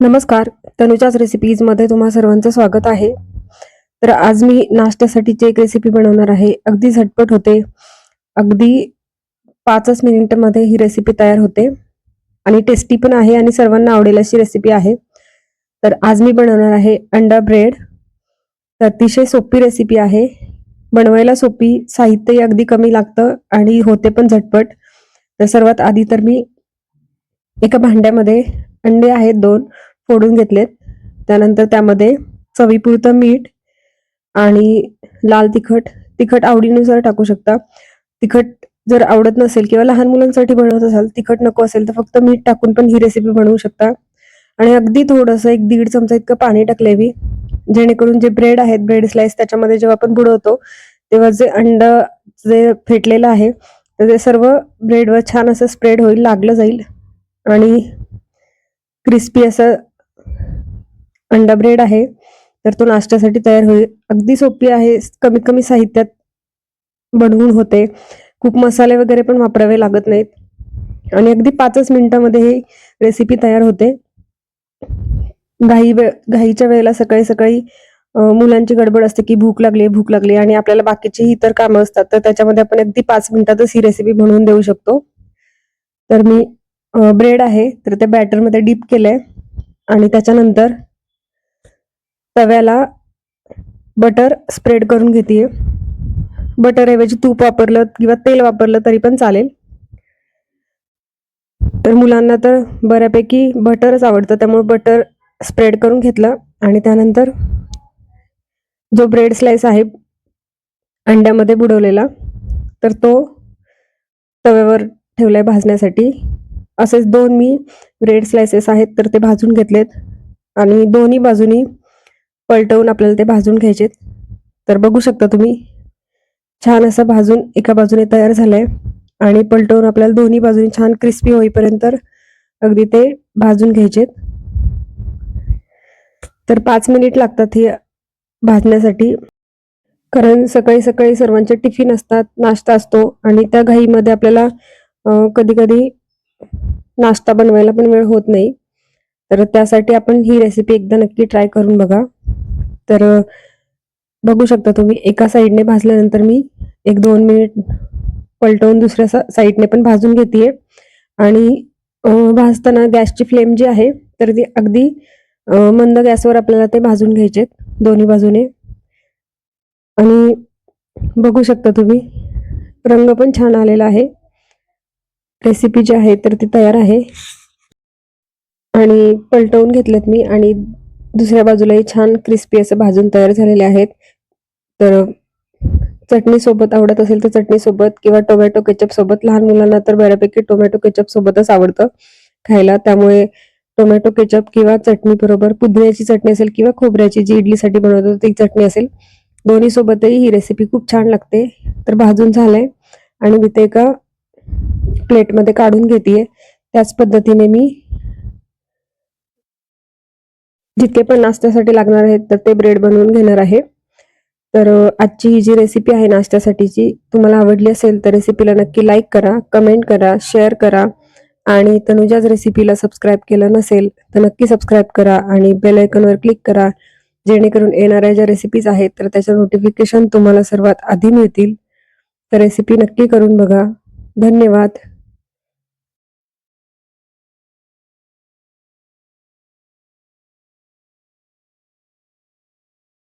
नमस्कार तनुजाच रेसिपीजमध्ये तुम्हा सर्वांचं स्वागत आहे. तर आज मी नाश्त्यासाठीची एक रेसिपी बनवणार आहे. अगदी झटपट होते. अगदी पाचच मिनिटमध्ये ही रेसिपी तयार होते. आणि टेस्टी पण आहे आणि सर्वांना आवडेल अशी रेसिपी आहे. तर आज मी बनवणार आहे अंडा ब्रेड तर अतिशय सोपी रेसिपी आहे. बनवायला सोपी साहित्यही अगदी कमी लागतं आणि होते पण झटपट. तर सर्वात आधी तर मी एका भांड्यामध्ये अंडे आहेत दोन फोडून घेतलेत. त्यानंतर त्यामध्ये चवीपुरतं मीठ आणि लाल तिखट. तिखट आवडीनुसार टाकू शकता. तिखट जर आवडत नसेल किंवा लहान मुलांसाठी बनवत असाल तिखट नको असेल तर फक्त मीठ टाकून पण ही रेसिपी बनवू शकता. आणि अगदी थोडंसं एक दीड चमचा इतकं पाणी टाकलंय मी जेणेकरून जे ब्रेड आहेत ब्रेड स्लाइस त्याच्यामध्ये जेव्हा आपण बुडवतो तेव्हा जे अंड जे फेटलेलं आहे तर ते सर्व ब्रेडवर छान असं स्प्रेड होईल लागलं जाईल. आणि क्रिस्पी असं अंडा ब्रेड आहे. तर तो नाश्त्यासाठी तयार होईल. अगदी सोपी आहे. कमीत कमी साहित्यात बनवून होते. खूप मसाले वगैरे पण वापरावे लागत नाहीत. आणि अगदी पाचच मिनिटामध्ये ही रेसिपी तयार होते. घाई वे घाईच्या वेळेला सकाळी सकाळी मुलांची गडबड असते की भूक लागली भूक लागली आणि आपल्याला बाकीची इतर कामं असतात. तर त्याच्यामध्ये आपण अगदी पाच मिनिटातच ही रेसिपी बनवून देऊ शकतो. तर मी ब्रेड आहे तर ते बॅटरमध्ये डीप आहे आणि त्याच्यानंतर तव्याला बटर स्प्रेड करून घेते बटरऐवजी तूप वापरलं किंवा तेल वापरलं तरी पण चालेल. तर मुलांना तर बऱ्यापैकी बटरच आवडतं त्यामुळे बटर स्प्रेड करून घेतलं. आणि त्यानंतर जो ब्रेड स्लाइस आहे अंड्यामध्ये बुडवलेला तर तो तव्यावर ठेवलाय भाजण्यासाठी. असेच दोन मी ब्रेड स्लायसेस आहेत तर ते भाजून घेतलेत. आणि दोन्ही बाजूनी पलटवून आपल्याला ते भाजून घ्यायचेत. तर बघू शकता तुम्ही छान असं भाजून एका बाजूने तयार झालंय. आणि पलटवून आपल्याला दोन्ही बाजूनी छान क्रिस्पी होईपर्यंत अगदी ते भाजून घ्यायचेत. तर पाच मिनिट लागतात हे भाजण्यासाठी. कारण सकाळी सकाळी सर्वांचे टिफिन असतात नाश्ता असतो आणि त्या घाईमध्ये आपल्याला कधी कधी नाश्ता बनवायला पण वेळ होत नाही. तर त्यासाठी आपण ही रेसिपी एकदा नक्की ट्राय करून बघा. तर बघू शकता तुम्ही एका साईडने भाजल्यानंतर मी एक दोन मिनिट पलटवून दुसऱ्या सा साईडने पण भाजून घेते आणि भाजताना गॅसची फ्लेम जी आहे तर ती अगदी मंद गॅसवर आपल्याला ते भाजून घ्यायचे दोन्ही बाजूने. आणि बघू शकता तुम्ही रंग पण छान आलेला आहे. रेसिपी जी आहे तर ती तयार आहे. आणि पलटवून घेतलेत मी आणि दुसऱ्या बाजूलाही छान क्रिस्पी असं भाजून तयार झालेले आहेत. तर चटणी सोबत आवडत असेल तर चटणीसोबत किंवा टोमॅटो केचप सोबत लहान मुलांना तर बऱ्यापैकी टोमॅटो केचप सोबतच आवडतं खायला. त्यामुळे टोमॅटो केचप किंवा चटणी बरोबर पुदिन्याची चटणी असेल किंवा खोबऱ्याची जी इडलीसाठी बनवतो ती चटणी असेल दोन्ही सोबतही ही रेसिपी खूप छान लागते. तर भाजून झालंय. आणि मी ते एका प्लेटमध्ये काढून घेते त्याच पद्धतीने मी जितके पण नाश्त्यासाठी लागणार आहेत तर ते ब्रेड बनवून घेणार आहे. तर आजची ही जी रेसिपी आहे नाश्त्यासाठीची तुम्हाला आवडली असेल तर रेसिपीला नक्की लाईक करा कमेंट करा शेअर करा. आणि तनुजाच रेसिपीला सबस्क्राईब केलं नसेल तर नक्की सबस्क्राईब करा आणि बेल आयकॉनवर क्लिक करा. जेणेकरून येणाऱ्या ज्या रेसिपीज आहेत तर त्याच्या नोटिफिकेशन तुम्हाला सर्वात आधी मिळतील. तर रेसिपी नक्की करून बघा. धन्यवाद.